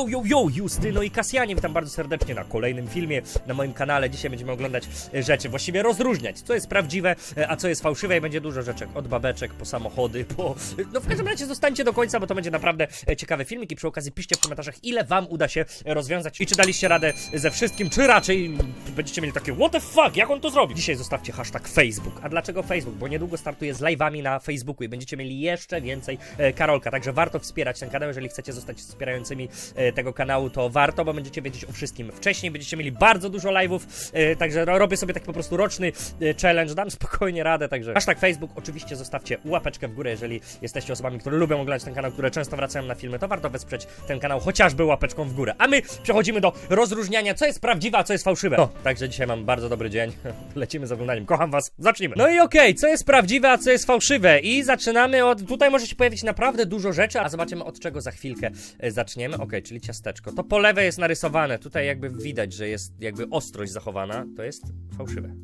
Yo, yo, yo, Justyno i Kasjanie, witam bardzo serdecznie na kolejnym filmie na moim kanale. Dzisiaj będziemy oglądać e, rzeczy, właściwie rozróżniać, co jest prawdziwe, e, a co jest fałszywe i będzie dużo rzeczy, od babeczek po samochody, po... No w każdym razie zostańcie do końca, bo to będzie naprawdę e, ciekawy filmik i przy okazji piszcie w komentarzach, ile wam uda się rozwiązać i czy daliście radę ze wszystkim, czy raczej będziecie mieli takie what the fuck, jak on to zrobi? Dzisiaj zostawcie hashtag Facebook. A dlaczego Facebook? Bo niedługo startuję z live'ami na Facebooku i będziecie mieli jeszcze więcej Karolka, także warto wspierać ten kanał, jeżeli chcecie zostać wspierającymi tego kanału, to warto, bo będziecie wiedzieć o wszystkim wcześniej, będziecie mieli bardzo dużo live'ów, e, także ro, robię sobie taki po prostu roczny e, challenge, dam spokojnie radę, także hashtag Facebook, oczywiście zostawcie łapeczkę w górę, jeżeli jesteście osobami, które lubią oglądać ten kanał, które często wracają na filmy, to warto wesprzeć ten kanał chociażby łapeczką w górę. A my przechodzimy do rozróżniania, co jest prawdziwe, a co jest fałszywe. No, także dzisiaj mam bardzo dobry dzień, lecimy z oglądaniem, kocham was, zacznijmy. No i okej, co jest prawdziwe, a co jest fałszywe i zaczynamy od, tutaj może się pojawić naprawdę dużo rzeczy, a zobaczymy od czego za chwilkę e, zaczniemy. Okej, czyli ciasteczko. To po lewej jest narysowane, tutaj jakby widać, że jest jakby ostrość zachowana, to jest fałszywe.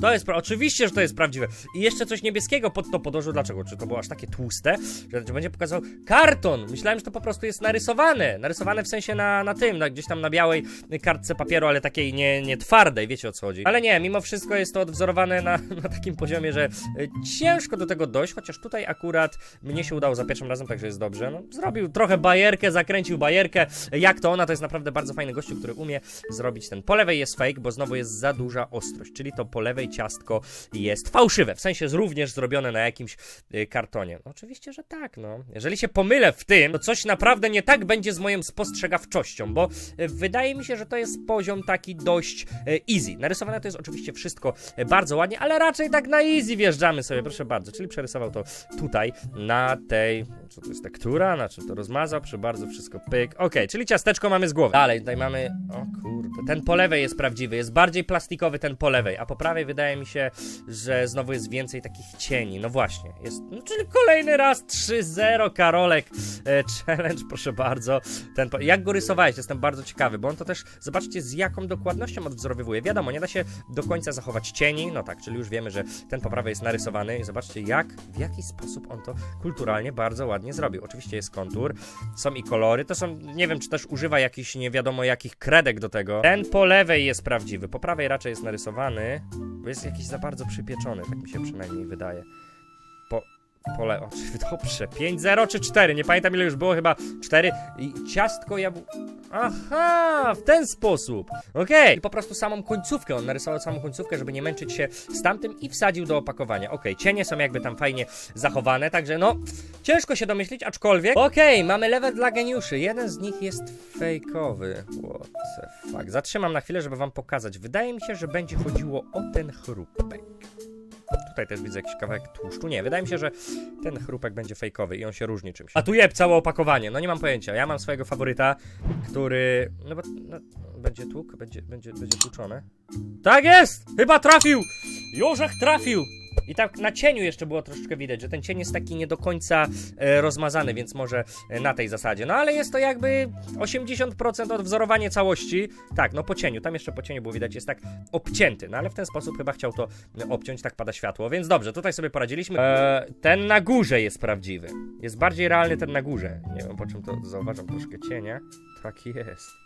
To jest, oczywiście, że to jest prawdziwe. I jeszcze coś niebieskiego pod to podłożył. Dlaczego? Czy to było aż takie tłuste, że będzie pokazał karton? Myślałem, że to po prostu jest narysowane. Narysowane w sensie na, na tym, na, gdzieś tam na białej kartce papieru, ale takiej nie, nie twardej, wiecie o co chodzi. Ale nie, mimo wszystko jest to odwzorowane na, na takim poziomie, że y, ciężko do tego dojść, chociaż tutaj akurat mnie się udało za pierwszym razem, także jest dobrze. No, zrobił trochę bajerkę, zakręcił bajerkę. Jak to ona, to jest naprawdę bardzo fajny gościu, który umie zrobić ten. Po lewej jest fake, bo znowu jest za duża ostrość, czyli to po lewej ciastko jest fałszywe, w sensie jest również zrobione na jakimś y, kartonie. No, oczywiście, że tak, no. Jeżeli się pomylę w tym, to coś naprawdę nie tak będzie z moją spostrzegawczością, bo y, wydaje mi się, że to jest poziom taki dość y, easy. Narysowane to jest oczywiście wszystko bardzo ładnie, ale raczej tak na easy wjeżdżamy sobie, proszę bardzo. Czyli przerysował to tutaj, na tej, co to jest tektura, na czym to rozmazał, proszę bardzo, wszystko pyk. Okej, czyli ciasteczko mamy z głowy. Dalej, tutaj mamy, o kurde, ten po lewej jest prawdziwy, jest bardziej plastikowy ten po lewej, a po prawej wydaje mi się, że znowu jest więcej takich cieni. No właśnie, jest, no czyli kolejny raz 3-0 Karolek e, challenge, proszę bardzo. Ten, po- jak go rysowałeś, jestem bardzo ciekawy, bo on to też, zobaczcie z jaką dokładnością odwzorowywuje. Wiadomo, nie da się do końca zachować cieni, no tak, czyli już wiemy, że ten po prawej jest narysowany i zobaczcie jak, w jaki sposób on to kulturalnie bardzo ładnie zrobił. Oczywiście jest kontur, są i kolory, to są, nie wiem, czy też używa jakichś nie wiadomo jakich kredek do tego. Ten po lewej jest prawdziwy, po prawej raczej jest narysowany, bo jest jakiś za bardzo przypieczony, tak mi się przynajmniej wydaje. Po, pole, o, dobrze, 5-0 czy 4, nie pamiętam ile już było, chyba 4 i ciastko jabł... Aha, w ten sposób, okej. I po prostu samą końcówkę, on narysował samą końcówkę, żeby nie męczyć się z tamtym i wsadził do opakowania. Okej, cienie są jakby tam fajnie zachowane, także no, ciężko się domyślić, aczkolwiek... Okej, mamy level dla geniuszy, jeden z nich jest fejkowy. What the fuck, zatrzymam na chwilę, żeby wam pokazać. Wydaje mi się, że będzie chodziło o ten chrupek. Tutaj też widzę jakiś kawałek tłuszczu. Nie, wydaje mi się, że ten chrupek będzie fejkowy i on się różni czymś. A tu jeb całe opakowanie. No nie mam pojęcia. Ja mam swojego faworyta, który. No bo. No, będzie tłuk? Będzie, będzie, będzie tłuczone. Tak jest! Chyba trafił! Jorzech trafił! I tak na cieniu jeszcze było troszeczkę widać, że ten cień jest taki nie do końca e, rozmazany, więc może e, na tej zasadzie. No ale jest to jakby 80% odwzorowanie całości. Tak, no po cieniu, tam jeszcze po cieniu było widać, jest tak obcięty, no ale w ten sposób chyba chciał to e, obciąć, tak pada światło, więc dobrze, tutaj sobie poradziliśmy. E, ten na górze jest prawdziwy. Jest bardziej realny ten na górze. Nie wiem po czym to zauważam troszkę cienia. Tak jest.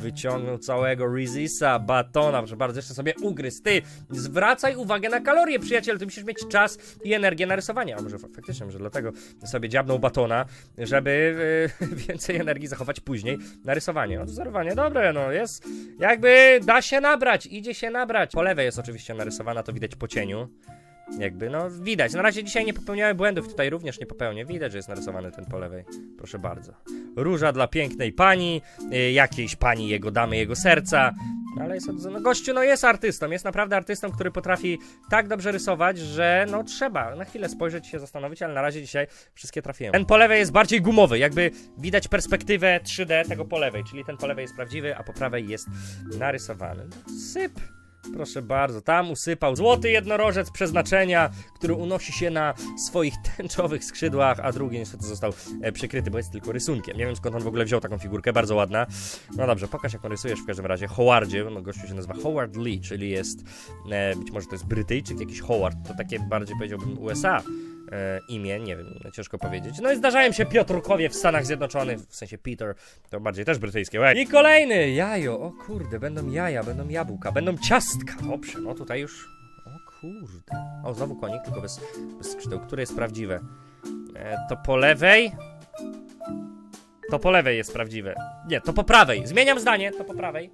Wyciągnął całego Rizisa, batona, proszę bardzo, jeszcze sobie ugryzł. Ty, zwracaj uwagę na kalorie, przyjaciel, ty musisz mieć czas i energię na rysowanie. A może fa- faktycznie, może dlatego sobie dziabnął batona, żeby yy, więcej energii zachować później na rysowanie. Odwzorowanie, dobre, no jest, jakby da się nabrać, idzie się nabrać. Po lewej jest oczywiście narysowana, to widać po cieniu. Jakby, no widać. Na razie dzisiaj nie popełniałem błędów, tutaj również nie popełnię. Widać, że jest narysowany ten po lewej. Proszę bardzo. Róża dla pięknej pani, y, jakiejś pani jego damy, jego serca. Ale jest, od- no gościu, no jest artystą, jest naprawdę artystą, który potrafi tak dobrze rysować, że no trzeba na chwilę spojrzeć się zastanowić, ale na razie dzisiaj wszystkie trafiłem. Ten po lewej jest bardziej gumowy, jakby widać perspektywę 3D tego po lewej, czyli ten po lewej jest prawdziwy, a po prawej jest narysowany. No, syp. Proszę bardzo, tam usypał złoty jednorożec przeznaczenia, który unosi się na swoich tęczowych skrzydłach, a drugi niestety został e, przykryty, bo jest tylko rysunkiem. Nie wiem skąd on w ogóle wziął taką figurkę, bardzo ładna. No dobrze, pokaż jak on rysujesz w każdym razie. Howardzie, no gościu się nazywa Howard Lee, czyli jest, e, być może to jest Brytyjczyk, jakiś Howard, to takie bardziej powiedziałbym USA. E, imię, nie wiem, no ciężko powiedzieć. No i zdarzają się Piotrkowie w Stanach Zjednoczonych, w sensie Peter, to bardziej też brytyjskie. łe. I kolejny, jajo, o kurde, będą jaja, będą jabłka, będą ciastka, dobrze, no tutaj już, o kurde. O, znowu konik, tylko bez, bez skrzydeł, które jest prawdziwe? E, to po lewej? To po lewej jest prawdziwe. Nie, to po prawej. Zmieniam zdanie, to po prawej.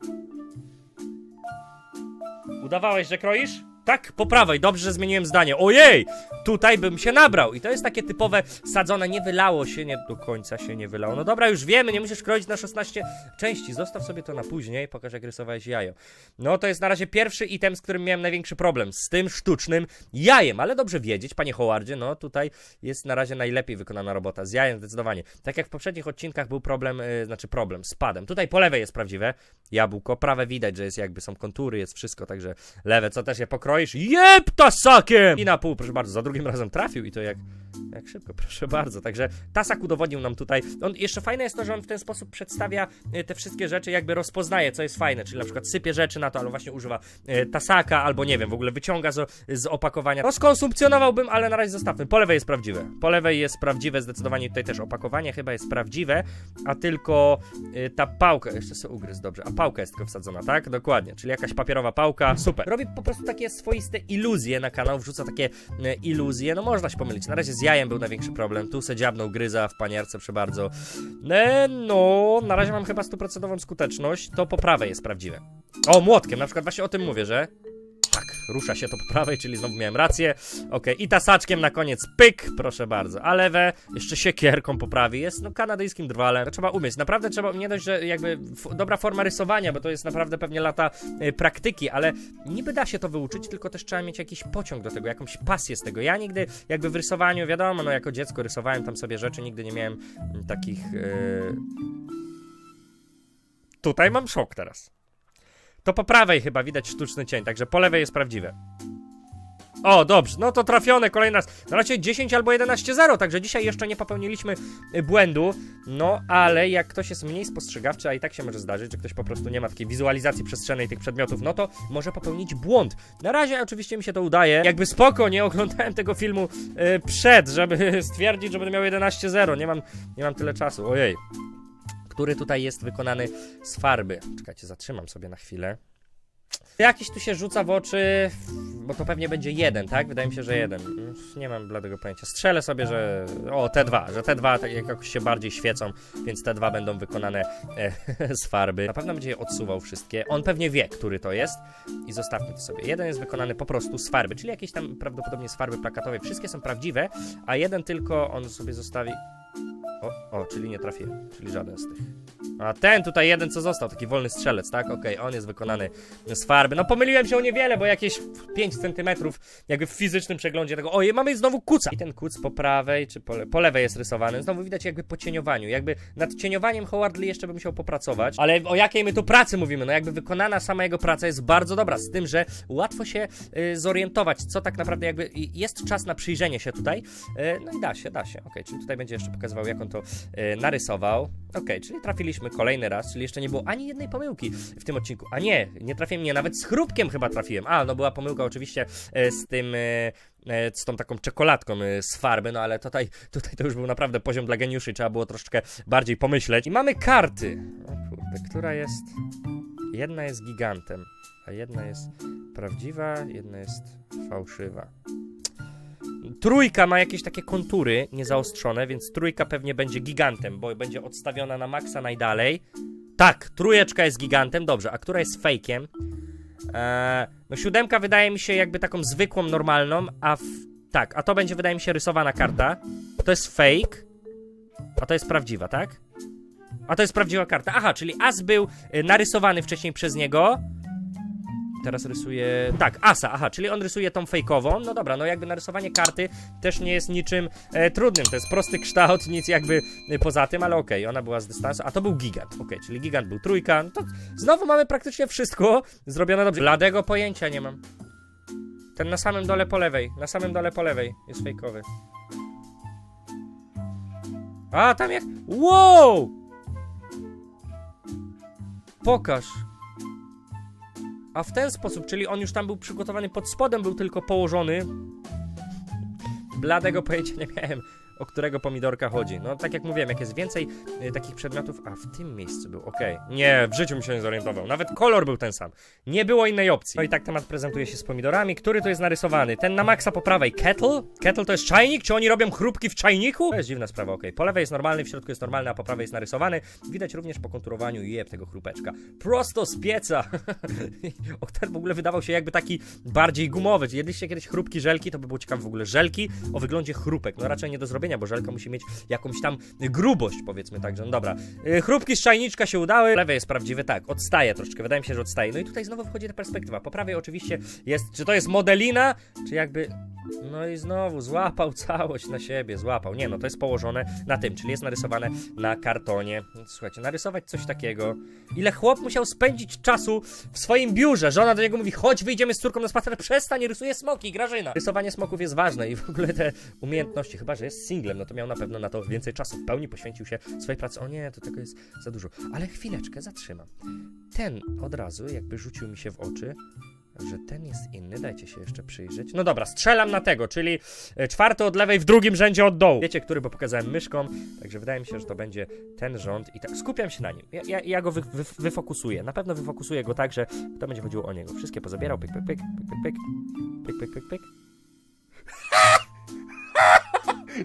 Udawałeś, że kroisz? Tak, po prawej, dobrze, że zmieniłem zdanie. Ojej! Tutaj bym się nabrał. I to jest takie typowe sadzone, nie wylało się, nie do końca się nie wylało. No dobra, już wiemy, nie musisz kroić na 16 części. Zostaw sobie to na później, pokaż jak rysowałeś jajo. No to jest na razie pierwszy item, z którym miałem największy problem. Z tym sztucznym jajem, ale dobrze wiedzieć, panie Howardzie, no tutaj jest na razie najlepiej wykonana robota. Z jajem zdecydowanie. Tak jak w poprzednich odcinkach był problem, yy, znaczy problem z padem. Tutaj po lewej jest prawdziwe jabłko, prawe widać, że jest jakby są kontury, jest wszystko, także lewe, co też je pokroisz? Jeb tasakiem! I na pół, proszę bardzo, za drugim razem trafił i to jak, jak szybko, proszę bardzo. Także tasak udowodnił nam tutaj. On jeszcze fajne jest to, że on w ten sposób przedstawia y, te wszystkie rzeczy, jakby rozpoznaje, co jest fajne, czyli na przykład sypie rzeczy na to, albo właśnie używa y, tasaka, albo nie wiem, w ogóle wyciąga z, z opakowania. To skonsumpcjonowałbym, ale na razie zostawmy. Po lewej jest prawdziwe. Po lewej jest prawdziwe, zdecydowanie tutaj też opakowanie chyba jest prawdziwe, a tylko y, ta pałka, jeszcze sobie ugryzł dobrze, a pałka jest tylko wsadzona, tak? Dokładnie, czyli jakaś papierowa pałka, super. Robi po prostu takie swoiste iluzje na kanał, wrzuca takie e, iluzje, no można się pomylić. Na razie z jajem był największy problem, tu se dziabnął gryza w panierce przy bardzo. E, no, na razie mam chyba stuprocentową skuteczność, to po prawej jest prawdziwe. O, młotkiem, na przykład właśnie o tym mówię, że tak, rusza się to po prawej, czyli znowu miałem rację. Okej, i tasaczkiem na koniec pyk, proszę bardzo. A lewe jeszcze siekierką poprawi. Jest no kanadyjskim drwalem. Trzeba umieć. Naprawdę trzeba, nie dość, że jakby dobra forma rysowania, bo to jest naprawdę pewnie lata y, praktyki, ale niby da się to wyuczyć, tylko też trzeba mieć jakiś pociąg do tego, jakąś pasję z tego. Ja nigdy jakby w rysowaniu, wiadomo, no jako dziecko rysowałem tam sobie rzeczy, nigdy nie miałem takich... y, Tutaj mam szok teraz. To po prawej chyba widać sztuczny cień, także po lewej jest prawdziwe. O, dobrze, no to trafione kolejny raz. Na razie 10 albo 11-0, także dzisiaj jeszcze nie popełniliśmy y, błędu. No, ale jak ktoś jest mniej spostrzegawczy, a i tak się może zdarzyć, że ktoś po prostu nie ma takiej wizualizacji przestrzennej tych przedmiotów, no to może popełnić błąd. Na razie oczywiście mi się to udaje. Jakby spoko, nie oglądałem tego filmu y, przed, żeby stwierdzić, że będę miał 11-0. Nie mam, nie mam tyle czasu, ojej. Który tutaj jest wykonany z farby. Czekajcie, zatrzymam sobie na chwilę. Jakiś tu się rzuca w oczy, bo to pewnie będzie jeden, tak? Wydaje mi się, że jeden. Nie mam bladego pojęcia. Strzelę sobie, że. O, te dwa, że te dwa tak jakoś się bardziej świecą, więc te dwa będą wykonane e, z farby. Na pewno będzie je odsuwał wszystkie. On pewnie wie, który to jest. I zostawmy to sobie. Jeden jest wykonany po prostu z farby, czyli jakieś tam prawdopodobnie z farby plakatowej. Wszystkie są prawdziwe, a jeden tylko on sobie zostawi. O, o, czyli nie trafiłem, czyli żaden z tych. A ten tutaj jeden, co został, taki wolny strzelec, tak? Okej, on jest wykonany z farby. No pomyliłem się o niewiele, bo jakieś 5 centymetrów jakby w fizycznym przeglądzie tego. Ojej, mamy znowu kuca! I ten kuc po prawej, czy po, le po lewej jest rysowany. Znowu widać jakby po cieniowaniu. Jakby nad cieniowaniem Howard Lee jeszcze bym musiał popracować. Ale o jakiej my tu pracy mówimy? No jakby wykonana sama jego praca jest bardzo dobra, z tym, że łatwo się y, zorientować, co tak naprawdę jakby jest czas na przyjrzenie się tutaj. Y, no i da się, da się. Okej, czyli tutaj będzie jeszcze pokazywał, jak on to y, narysował. Okej, czyli trafiliśmy kolejny raz, czyli jeszcze nie było ani jednej pomyłki w tym odcinku. A nie, nie trafiłem, nie, nawet z chrupkiem chyba trafiłem. A, no była pomyłka oczywiście e, z tym, e, e, z tą taką czekoladką e, z farby, no ale tutaj, tutaj to już był naprawdę poziom dla geniuszy, trzeba było troszeczkę bardziej pomyśleć. I mamy karty. Kurde, która jest... Jedna jest gigantem, a jedna jest prawdziwa, jedna jest fałszywa. Trójka ma jakieś takie kontury niezaostrzone, więc trójka pewnie będzie gigantem, bo będzie odstawiona na maksa najdalej. Tak, trójeczka jest gigantem, dobrze, a która jest fejkiem? Eee, no siódemka wydaje mi się jakby taką zwykłą, normalną, a w... tak, a to będzie wydaje mi się rysowana karta. To jest fake, a to jest prawdziwa, tak? A to jest prawdziwa karta. Aha, czyli as był y, narysowany wcześniej przez niego. Teraz rysuje. Tak, asa, aha, czyli on rysuje tą fejkową. No dobra, no jakby narysowanie karty też nie jest niczym e, trudnym. To jest prosty kształt, nic jakby e, poza tym, ale okej, ona była z dystansu. A to był gigant. Okej, czyli gigant był trójka. No to znowu mamy praktycznie wszystko zrobione dobrze. Bladego pojęcia nie mam. Ten na samym dole po lewej. Na samym dole po lewej jest fejkowy. A, tam jak. Wow! Pokaż. A w ten sposób, czyli on już tam był przygotowany pod spodem, był tylko położony. bladego pojęcia nie miałem, o którego pomidorka chodzi. No, tak jak mówiłem, jak jest więcej y, takich przedmiotów, a w tym miejscu był, okej. Nie, w życiu mi się nie zorientował. Nawet kolor był ten sam. Nie było innej opcji. No i tak temat prezentuje się z pomidorami. Który tu jest narysowany? Ten na maksa po prawej. Kettle? Kettle to jest czajnik? Czy oni robią chrupki w czajniku? To jest dziwna sprawa, okej. Po lewej jest normalny, w środku jest normalny, a po prawej jest narysowany. Widać również po konturowaniu jeb tego chrupeczka. Prosto z pieca. o, ten w ogóle wydawał się jakby taki bardziej gumowy. Jedliście kiedyś chrupki żelki? To by było ciekawe w ogóle. Żelki o wyglądzie chrupek. No raczej nie do zrobienia, bo żelka musi mieć jakąś tam grubość, powiedzmy tak, że no dobra. Y, Chrupki z czajniczka się udały. Lewy jest prawdziwy, tak. Odstaje troszeczkę, wydaje mi się, że odstaje. No i tutaj znowu wchodzi ta perspektywa. Po prawej oczywiście jest, czy to jest modelina, czy jakby... No i znowu złapał całość na siebie, złapał. Nie no, to jest położone na tym, czyli jest narysowane na kartonie. Słuchajcie, narysować coś takiego. Ile chłop musiał spędzić czasu w swoim biurze. Żona do niego mówi, chodź, wyjdziemy z córką na spacer, przestań, rysuje smoki, Grażyna. Rysowanie smoków jest ważne i w ogóle te umiejętności, chyba, że jest singlem, no to miał na pewno na to więcej czasu. W pełni poświęcił się swojej pracy. O nie, to tego jest za dużo. Ale chwileczkę, zatrzymam. Ten od razu jakby rzucił mi się w oczy, że ten jest inny, dajcie się jeszcze przyjrzeć. No dobra, strzelam na tego, czyli e, czwarty od lewej w drugim rzędzie od dołu. Wiecie, który, bo pokazałem myszką, także wydaje mi się, że to będzie ten rząd i tak skupiam się na nim. Ja, ja, ja go wy, wy, wyfokusuję, na pewno wyfokusuję go tak, że to będzie chodziło o niego. Wszystkie pozabierał, pyk, pyk, pyk, pyk, pyk, pyk, pyk, pyk, pyk, pyk.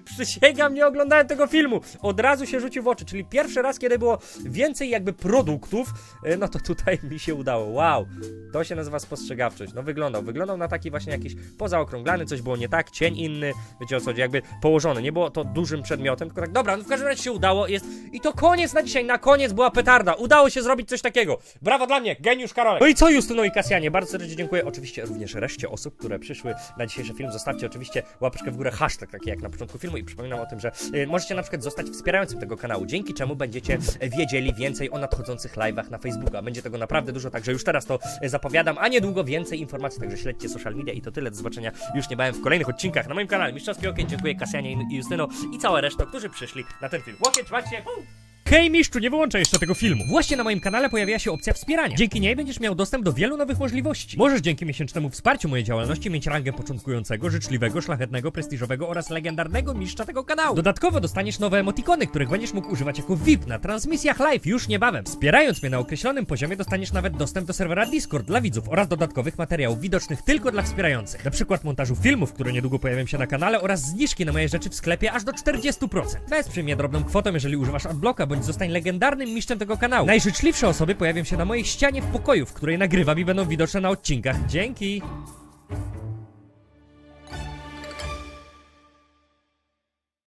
Przysięgam, nie oglądałem tego filmu. Od razu się rzucił w oczy, czyli pierwszy raz, kiedy było więcej jakby produktów, e, no to tutaj mi się udało. Wow, to się nazywa spostrzegawczość. No wyglądał, wyglądał na taki właśnie jakiś pozaokrąglany, coś było nie tak, cień inny, wiecie o co chodzi, jakby położony. Nie było to dużym przedmiotem, tylko tak, dobra, no w każdym razie się udało, jest i to koniec na dzisiaj, na koniec była petarda. Udało się zrobić coś takiego. Brawo dla mnie, geniusz Karolek. No i co Justyno i Kasjanie, bardzo serdecznie dziękuję. Oczywiście również reszcie osób, które przyszły na dzisiejszy film. Zostawcie oczywiście łapeczkę w górę, hashtag taki jak na początku filmu i przypominam o tym, że y, możecie na przykład zostać wspierającym tego kanału, dzięki czemu będziecie wiedzieli więcej o nadchodzących live'ach na Facebooka. Będzie tego naprawdę dużo, także już teraz to e, zapowiadam, a niedługo więcej informacji, także śledźcie social media i to tyle. Do zobaczenia już niebawem w kolejnych odcinkach na moim kanale. Mistrzowski Okień, dziękuję Kasjanie i Justyno i cała reszta, którzy przyszli na ten film. Łokieć, Uu! Hej mistrzu, nie wyłączaj jeszcze tego filmu. Właśnie na moim kanale pojawia się opcja wspierania. Dzięki niej będziesz miał dostęp do wielu nowych możliwości. Możesz dzięki miesięcznemu wsparciu mojej działalności mieć rangę początkującego, życzliwego, szlachetnego, prestiżowego oraz legendarnego mistrza tego kanału. Dodatkowo dostaniesz nowe emotikony, których będziesz mógł używać jako VIP na transmisjach live już niebawem. Wspierając mnie na określonym poziomie dostaniesz nawet dostęp do serwera Discord dla widzów oraz dodatkowych materiałów widocznych tylko dla wspierających. Na przykład montażu filmów, które niedługo pojawią się na kanale oraz zniżki na moje rzeczy w sklepie aż do 40%. Wesprzyj mnie drobną kwotą, jeżeli używasz adblocka, bądź zostań legendarnym mistrzem tego kanału. Najżyczliwsze osoby pojawią się na mojej ścianie w pokoju, w której nagrywam i będą widoczne na odcinkach. Dzięki!